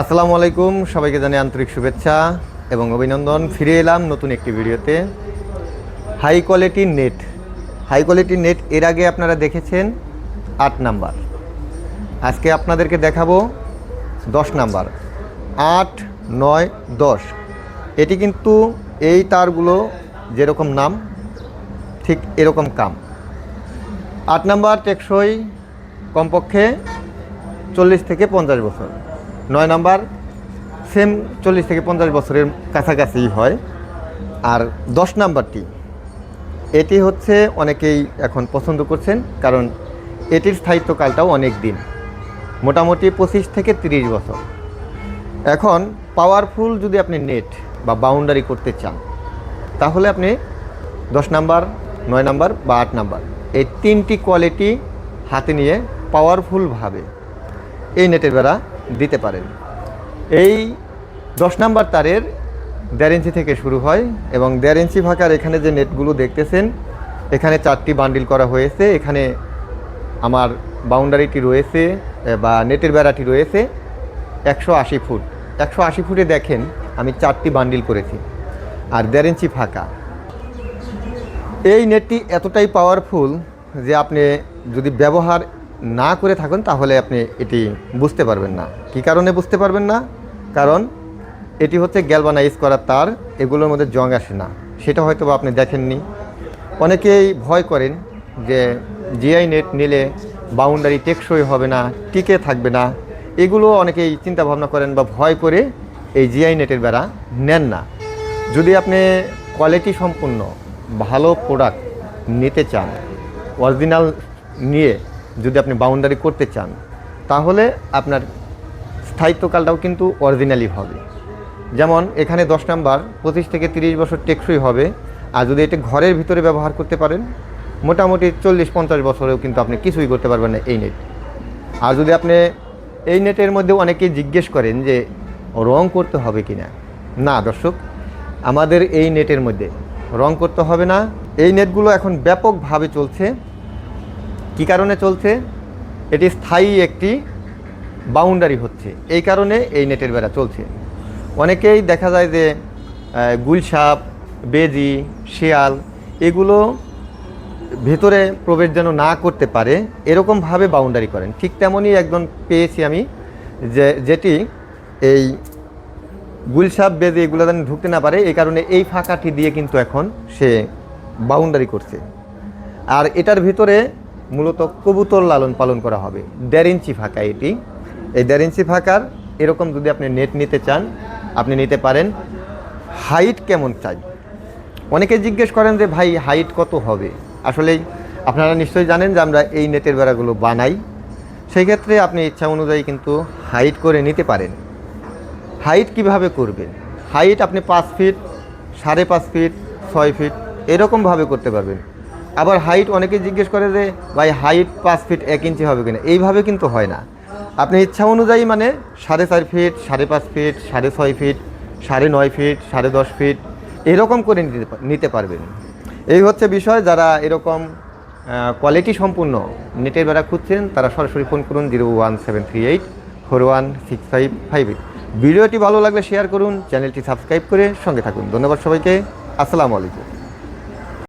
আসসালামু আলাইকুম, সবাইকে জানাই আন্তরিক শুভেচ্ছা এবং অভিনন্দন। ফিরে এলাম নতুন একটি ভিডিওতে। High quality net high quality net এর আগে আপনারা দেখেছেন আট নাম্বার। আজকে আপনাদেরকে দেখাবো দশ নাম্বার। আট, নয়, দশ। এটি কিন্তু এই তারগুলো যেরকম নাম, ঠিক এরকম কাম। আট নাম্বার টেকসই, কমপক্ষে চল্লিশ থেকে পঞ্চাশ বছর। নয় নাম্বার সেম চল্লিশ থেকে পঞ্চাশ বছরের কাছাকাছি হয়। আর দশ নাম্বারটি, এটি হচ্ছে অনেকেই এখন পছন্দ করছেন, কারণ এটির স্থায়িত্বকালটাও অনেক দিন, মোটামুটি পঁচিশ থেকে তিরিশ বছর। এখন পাওয়ারফুল যদি আপনি নেট বা বাউন্ডারি করতে চান, তাহলে আপনি দশ নাম্বার, নয় নাম্বার বা আট নাম্বার, এই তিনটি কোয়ালিটি হাতে নিয়ে পাওয়ারফুলভাবে এই নেটের বেড়া দিতে পারেন। এই দশ নাম্বার তারের দেড় ইঞ্চি থেকে শুরু হয় এবং দেড় ইঞ্চি ফাঁকার এখানে যে নেটগুলো দেখতেছেন, এখানে চারটি বান্ডিল করা হয়েছে। এখানে আমার বাউন্ডারিটি রয়েছে বা নেটের বেড়াটি রয়েছে একশো আশি ফুট। একশো আশি ফুটে দেখেন, আমি চারটি বান্ডিল করেছি আর দেড় ইঞ্চি ফাঁকা। এই নেটটি এতটাই পাওয়ারফুল যে আপনি যদি ব্যবহার না করে থাকেন, তাহলে আপনি এটি বুঝতে পারবেন না। কি কারণে বুঝতে পারবেন না? কারণ এটি হচ্ছে গ্যালবানাইজ করার তার, এগুলোর মধ্যে জং আসে না। সেটা হয়তো আপনি দেখেননি। অনেকেই ভয় করেন যে জিআই নেট নিলে বাউন্ডারি টেকসই হবে না, টিকে থাকবে না। এগুলো অনেকেই চিন্তা ভাবনা করেন বা ভয় করে এই জিআই নেটের বেড়া নেন না। যদি আপনি কোয়ালিটি সম্পূর্ণ ভালো প্রোডাক্ট নিতে চান, অরিজিনাল নিয়ে যদি আপনি বাউন্ডারি করতে চান, তাহলে আপনার স্থায়িত্বকালটাও কিন্তু অরিজিনালি হবে। যেমন এখানে দশ নাম্বার, পঁচিশ থেকে তিরিশ বছর টেকসই হবে। আর যদি এটা ঘরের ভিতরে ব্যবহার করতে পারেন, মোটামুটি চল্লিশ, পঞ্চাশ বছরেও কিন্তু আপনি কিছুই করতে পারবেন না এই নেট আর যদি আপনি এই নেটের মধ্যে অনেকেই জিজ্ঞেস করেন যে, রং করতে হবে কি না? না দর্শক, আমাদের এই নেটের মধ্যে রং করতে হবে না। এই নেটগুলো এখন ব্যাপকভাবে চলছে। কি কারণে চলছে? এটি স্থায়ী একটি বাউন্ডারি হচ্ছে। এই কারণে এই নেটের বেড়া চলছে। অনেকেই দেখা যায় যে গুলসাপ বেজি, শিয়াল এগুলো ভেতরে প্রবেশ যেন না করতে পারে, এরকমভাবে বাউন্ডারি করেন। ঠিক তেমনই একজন পেয়েছি আমি যে, যেটি এই গুলসাপ বেজে এগুলো যেন ঢুকতে না পারে, এই কারণে এই ফাঁকাটি দিয়ে কিন্তু এখন সে বাউন্ডারি করছে। আর এটার ভিতরে মূলত কবুতর লালন পালন করা হবে। দেড় ইঞ্চি ফাঁকা এটি। এই দেড় ইঞ্চি ফাঁকার এরকম যদি আপনি নেট নিতে চান, আপনি নিতে পারেন। হাইট কেমন চাই? অনেকে জিজ্ঞেস করেন যে, ভাই, হাইট কত হবে? আসলেই আপনারা নিশ্চয়ই জানেন যে, আমরা এই নেটের বেড়াগুলো বানাই। সেই ক্ষেত্রে আপনি ইচ্ছা অনুযায়ী কিন্তু হাইট করে নিতে পারেন। হাইট কীভাবে করবেন? হাইট আপনি পাঁচ ফিট, সাড়ে পাঁচ ফিট, ছয় ফিট এরকমভাবে করতে পারবেন। আবার হাইট অনেকে জিজ্ঞেস করে যে, ভাই হাইট পাঁচ ফিট এক ইঞ্চি হবে কিনা? এইভাবে কিন্তু হয় না। আপনি ইচ্ছা অনুযায়ী মানে সাড়ে চার ফিট সাড়ে পাঁচ ফিট সাড়ে ছয় ফিট সাড়ে নয় ফিট সাড়ে দশ ফিট এরকম করে নিতে পারবেন। এই হচ্ছে বিষয়, যারা এরকম কোয়ালিটি সম্পূর্ণ নেটের বেড়া খুঁজছেন, তারা সরাসরি ফোন করুন zero one seven three eight four one six five five eight ভিডিওটি ভালো লাগলে শেয়ার করুন চ্যানেলটি সাবস্ক্রাইব করে সঙ্গে থাকুন। ধন্যবাদ সবাইকে। আসসালামু আলাইকুম।